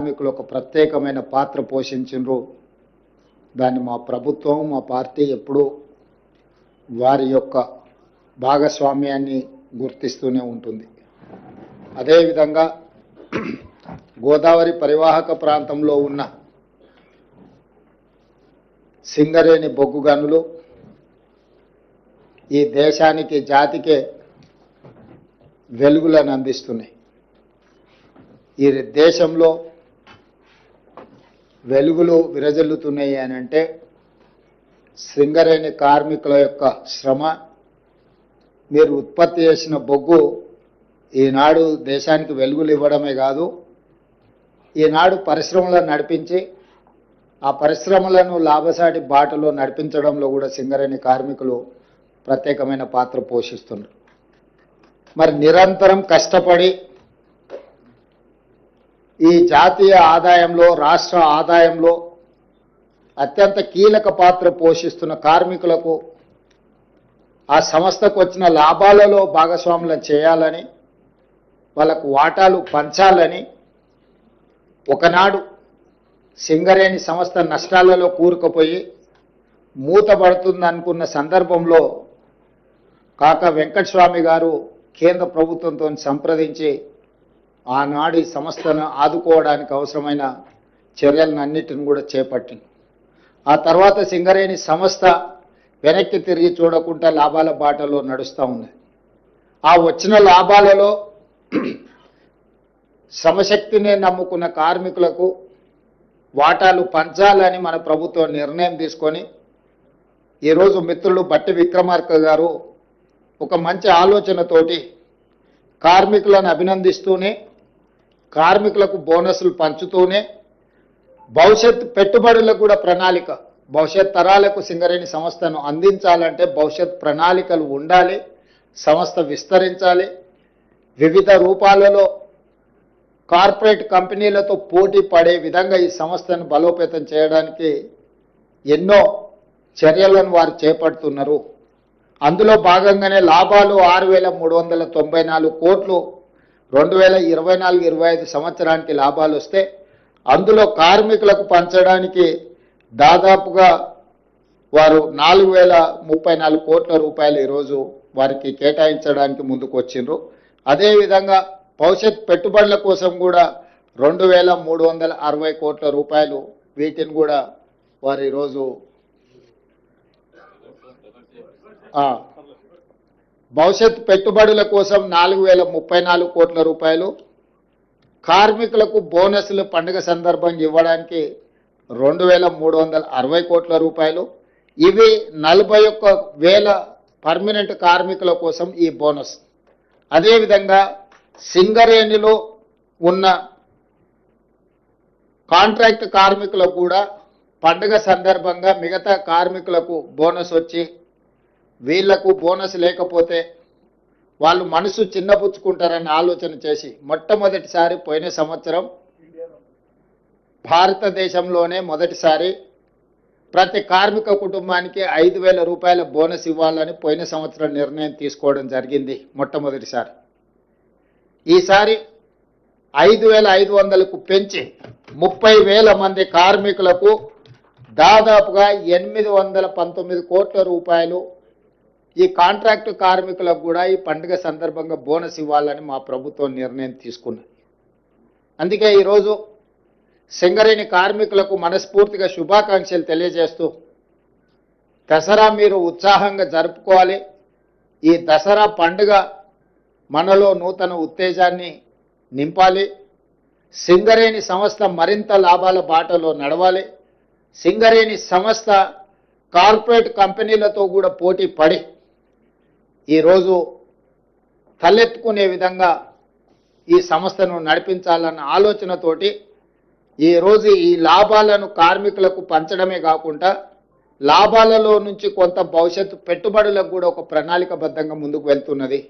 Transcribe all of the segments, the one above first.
కార్మికులు ఒక ప్రత్యేకమైన పాత్ర పోషించిండ్రు. దాన్ని మా ప్రభుత్వం మా పార్టీ ఎప్పుడూ వారి యొక్క భాగస్వామ్యాన్ని గుర్తిస్తూనే ఉంటుంది. అదేవిధంగా గోదావరి పరివాహక ప్రాంతంలో ఉన్న సింగరేణి బొగ్గు గనులు ఈ దేశానికి జాతికే వెలుగులను అందిస్తున్నాయి. ఈ దేశంలో వెలుగులు విరజల్లుతున్నాయి అని అంటే సింగరేణి కార్మికుల యొక్క శ్రమ. మీరు ఉత్పత్తి చేసిన బొగ్గు ఈనాడు దేశానికి వెలుగులు ఇవ్వడమే కాదు ఈనాడు పరిశ్రమలను నడిపించి ఆ పరిశ్రమలను లాభసాటి బాటలో నడిపించడంలో కూడా సింగరేణి కార్మికులు ప్రత్యేకమైన పాత్ర పోషిస్తున్నారు. మరి నిరంతరం కష్టపడి ఈ జాతీయ ఆదాయంలో రాష్ట్ర ఆదాయంలో అత్యంత కీలక పాత్ర పోషిస్తున్న కార్మికులకు ఆ సంస్థకు వచ్చిన లాభాలలో భాగస్వాములను చేయాలని వాళ్ళకు వాటాలు పంచాలని ఒకనాడు సింగరేణి సంస్థ నష్టాలలో కూరుకుపోయి మూతపడుతుందనుకున్న సందర్భంలో కాక వెంకటస్వామి గారు కేంద్ర ప్రభుత్వంతో సంప్రదించి ఆనాడు ఈ సంస్థను ఆదుకోవడానికి అవసరమైన చర్యలన్నిటిని కూడా చేపట్టింది. ఆ తర్వాత సింగరేణి సంస్థ వెనక్కి తిరిగి చూడకుండా లాభాల బాటలో నడుస్తూ ఉంది. ఆ వచ్చిన లాభాలలో సమశక్తినే నమ్ముకున్న కార్మికులకు వాటాలు పంచాలని మన ప్రభుత్వం నిర్ణయం తీసుకొని ఈరోజు మిత్రులు బట్టి విక్రమార్క గారు ఒక మంచి ఆలోచనతోటి కార్మికులను అభినందిస్తూనే కార్మికులకు బోనస్లు పంచుతూనే భవిష్యత్ పెట్టుబడులకు కూడా ప్రణాళిక. భవిష్యత్ తరాలకు సింగరేణి సంస్థను అందించాలంటే భవిష్యత్ ప్రణాళికలు ఉండాలి సంస్థ విస్తరించాలి. వివిధ రూపాలలో కార్పొరేట్ కంపెనీలతో పోటీ పడే విధంగా ఈ సంస్థను బలోపేతం చేయడానికి ఎన్నో చర్యలను వారు చేపడుతున్నారు. అందులో భాగంగానే లాభాలు ఆరు వేల మూడు వందల తొంభై నాలుగు కోట్లు రెండు వేల ఇరవై నాలుగు ఇరవై ఐదు సంవత్సరానికి లాభాలు వస్తే అందులో కార్మికులకు పంచడానికి దాదాపుగా వారు నాలుగు వేల ముప్పై నాలుగు కోట్ల రూపాయలు ఈరోజు వారికి కేటాయించడానికి ముందుకు వచ్చిండ్రు. అదేవిధంగా భవిష్యత్ పెట్టుబడుల కోసం కూడా రెండు వేల మూడు వందల అరవై కోట్ల రూపాయలు వీటిని కూడా వారు ఈరోజు భవిష్యత్ పెట్టుబడుల కోసం నాలుగు వేల ముప్పై నాలుగు కోట్ల రూపాయలు కార్మికులకు బోనస్లు పండుగ సందర్భంగా ఇవ్వడానికి రెండు వేల మూడు వందల అరవై కోట్ల రూపాయలు. ఇవి నలభై ఒక్క వేల పర్మనెంట్ కార్మికుల కోసం ఈ బోనస్. అదేవిధంగా సింగరేణిలో ఉన్న కాంట్రాక్ట్ కార్మికులకు కూడా పండుగ సందర్భంగా మిగతా కార్మికులకు బోనస్ వచ్చి వీళ్ళకు బోనస్ లేకపోతే వాళ్ళు మనసు చిన్నపుచ్చుకుంటారని ఆలోచన చేసి మొట్టమొదటిసారి పోయిన సంవత్సరం భారతదేశంలోనే మొదటిసారి ప్రతి కార్మిక కుటుంబానికి ఐదు వేల రూపాయల బోనస్ ఇవ్వాలని పోయిన సంవత్సరం నిర్ణయం తీసుకోవడం జరిగింది మొట్టమొదటిసారి. ఈసారి ఐదు వేల ఐదు వందలకు పెంచి ముప్పై వేల మంది కార్మికులకు దాదాపుగా ఎనిమిది వందల పంతొమ్మిది కోట్ల రూపాయలు ఈ కాంట్రాక్టు కార్మికులకు కూడా ఈ పండుగ సందర్భంగా బోనస్ ఇవ్వాలని మా ప్రభుత్వం నిర్ణయం తీసుకున్నది. అందుకే ఈరోజు సింగరేణి కార్మికులకు మనస్ఫూర్తిగా శుభాకాంక్షలు తెలియజేస్తూ దసరా మీరు ఉత్సాహంగా జరుపుకోవాలి. ఈ దసరా పండుగ మనలో నూతన ఉత్తేజాన్ని నింపాలి. సింగరేణి సంస్థ మరింత లాభాల బాటలో నడవాలి. సింగరేణి సంస్థ కార్పొరేట్ కంపెనీలతో కూడా పోటీ పడి ఈరోజు తలెత్తుకునే విధంగా ఈ సంస్థను నడిపించాలన్న ఆలోచనతోటి ఈరోజు ఈ లాభాలను కార్మికులకు పంచడమే కాకుండా లాభాలలో నుంచి కొంత భవిష్యత్తు పెట్టుబడులకు కూడా ఒక ప్రణాళికబద్ధంగా ముందుకు వెళ్తున్నది.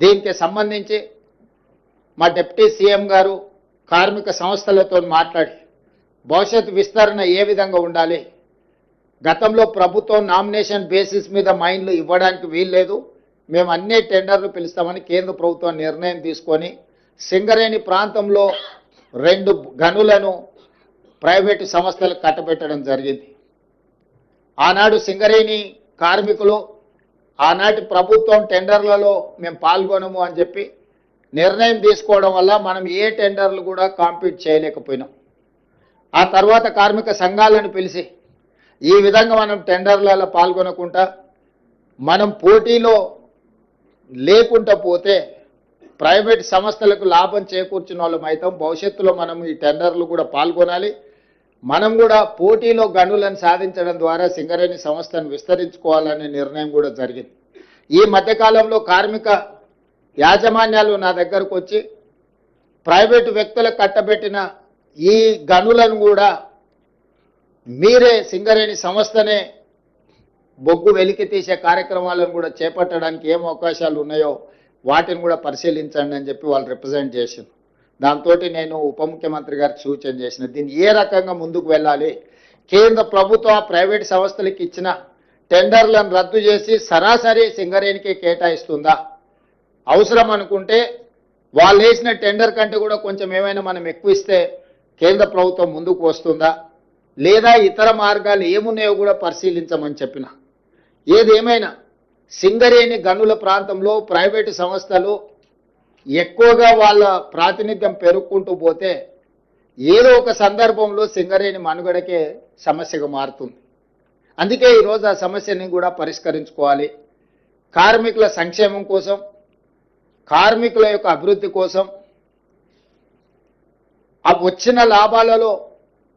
దీనికి సంబంధించి మా డిప్యూటీ సీఎం గారు కార్మిక సంస్థలతో మాట్లాడి భవిష్యత్ విస్తరణ ఏ విధంగా ఉండాలి గతంలో ప్రభుత్వం నామినేషన్ బేసిస్ మీద మైన్లు ఇవ్వడానికి వీల్లేదు. మేము అన్ని టెండర్లు పిలుస్తామని కేంద్ర ప్రభుత్వం నిర్ణయం తీసుకొని సింగరేణి ప్రాంతంలో రెండు గనులను ప్రైవేటు సంస్థలకు కట్టబెట్టడం జరిగింది. ఆనాడు సింగరేణి కార్మికులు ఆనాటి ప్రభుత్వం టెండర్లలో మేము పాల్గొనము అని చెప్పి నిర్ణయం తీసుకోవడం వల్ల మనం ఏ టెండర్లు కూడా కాంపీట్ చేయలేకపోయినాం. ఆ తర్వాత కార్మిక సంఘాలను పిలిచి ఈ విధంగా మనం టెండర్లలో పాల్గొనకుండా మనం పోటీలో లేకుండా పోతే ప్రైవేట్ సంస్థలకు లాభం చేకూర్చిన వాళ్ళం అవుతాం. భవిష్యత్తులో మనం ఈ టెండర్లు కూడా పాల్గొనాలి. మనం కూడా పోటీలో గనులను సాధించడం ద్వారా సింగరేణి సంస్థను విస్తరించుకోవాలనే నిర్ణయం కూడా జరిగింది. ఈ మధ్యకాలంలో కార్మిక యాజమాన్యాలు నా దగ్గరకు వచ్చి ప్రైవేటు వ్యక్తులకు కట్టబెట్టిన ఈ గనులను కూడా మీరే సింగరేణి సంస్థనే బొగ్గు వెలికి తీసే కార్యక్రమాలను కూడా చేపట్టడానికి ఏం అవకాశాలు ఉన్నాయో వాటిని కూడా పరిశీలించండి అని చెప్పి వాళ్ళు రిప్రజెంట్ చేసింది దాంతో నేను ఉప ముఖ్యమంత్రి గారికి సూచన చేసిన దీన్ని ఏ రకంగా ముందుకు వెళ్ళాలి? కేంద్ర ప్రభుత్వ ప్రైవేట్ సంస్థలకు ఇచ్చిన టెండర్లను రద్దు చేసి సరాసరి సింగరేణికి కేటాయిస్తుందా? అవసరం అనుకుంటే వాళ్ళు వేసిన టెండర్ కంటే కూడా కొంచెం ఏమైనా మనం ఎక్కువ ఇస్తే కేంద్ర ప్రభుత్వం ముందుకు వస్తుందా? లేదా ఇతర మార్గాలు ఏమున్నాయో కూడా పరిశీలించమని చెప్పిన. ఏదేమైనా సింగరేణి గనుల ప్రాంతంలో ప్రైవేటు సంస్థలు ఎక్కువగా వాళ్ళ ప్రాతినిధ్యం పెరుక్కుంటూ పోతే ఏదో ఒక సందర్భంలో సింగరేణి మనుగడకే సమస్యగా మారుతుంది. అందుకే ఈరోజు ఆ సమస్యని కూడా పరిష్కరించుకోవాలి. కార్మికుల సంక్షేమం కోసం కార్మికుల యొక్క అభివృద్ధి కోసం ఆ వచ్చిన లాభాలలో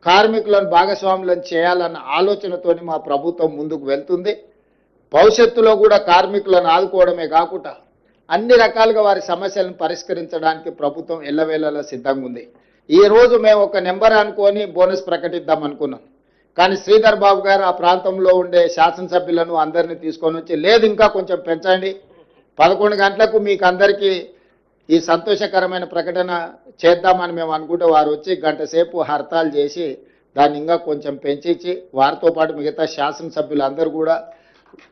కార్మికులను భాగస్వాములను చేయాలన్న ఆలోచనతోని మా ప్రభుత్వం ముందుకు వెళ్తుంది. భవిష్యత్తులో కూడా కార్మికులను ఆదుకోవడమే కాకుండా అన్ని రకాలుగా వారి సమస్యలను పరిష్కరించడానికి ప్రభుత్వం ఎల్లవేళలా సిద్ధంగా ఉంది. ఈ రోజు మేము ఒక నెంబర్ అనుకొని బోనస్ ప్రకటిద్దాం అనుకున్నాం. కానీ శ్రీధర్ బాబు గారు ఆ ప్రాంతంలో ఉండే శాసనసభ్యులను అందరినీ తీసుకొని వచ్చి లేదు ఇంకా కొంచెం పెంచండి. పదకొండు గంటలకు మీకు అందరికీ ఈ సంతోషకరమైన ప్రకటన చేద్దామని మేము అనుకుంటే వారు వచ్చి గంట సేపు హర్తాలు చేసి దాన్ని ఇంకా కొంచెం పెంచేసి వారితో పాటు మిగతా శాసనసభ్యులందరూ కూడా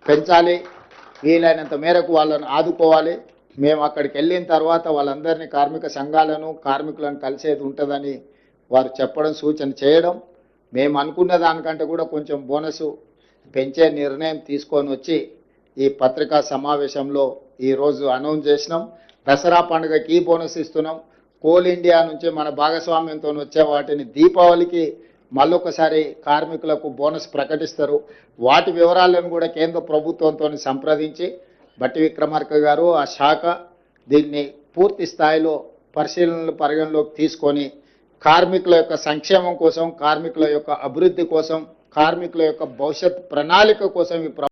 పెంచాలి. వీలైనంత మేరకు వాళ్ళని ఆదుకోవాలి. మేము అక్కడికి వెళ్ళిన తర్వాత వాళ్ళందరినీ కార్మిక సంఘాలను కార్మికులను కలిసేది ఉంటుందని వారు చెప్పడం సూచన చేయడం. మేము అనుకున్న దానికంటే కూడా కొంచెం బోనసు పెంచే నిర్ణయం తీసుకొని వచ్చి ఈ పత్రికా సమావేశంలో ఈరోజు అనౌన్స్ చేసినాం. దసరా పండుగకి ఈ బోనస్ ఇస్తున్నాం. కోల్ ఇండియా నుంచి మన భాగస్వామ్యంతో వచ్చే వాటిని దీపావళికి మళ్ళొకసారి కార్మికులకు బోనస్ ప్రకటిస్తారు. వాటి వివరాలను కూడా కేంద్ర ప్రభుత్వంతో సంప్రదించి బట్టి విక్రమార్క గారు ఆ శాఖ దీన్ని పూర్తి స్థాయిలో పరిశీలనలు పరిగణలోకి తీసుకొని కార్మికుల యొక్క సంక్షేమం కోసం కార్మికుల యొక్క అభివృద్ధి కోసం కార్మికుల యొక్క భవిష్యత్ ప్రణాళిక కోసం ఈ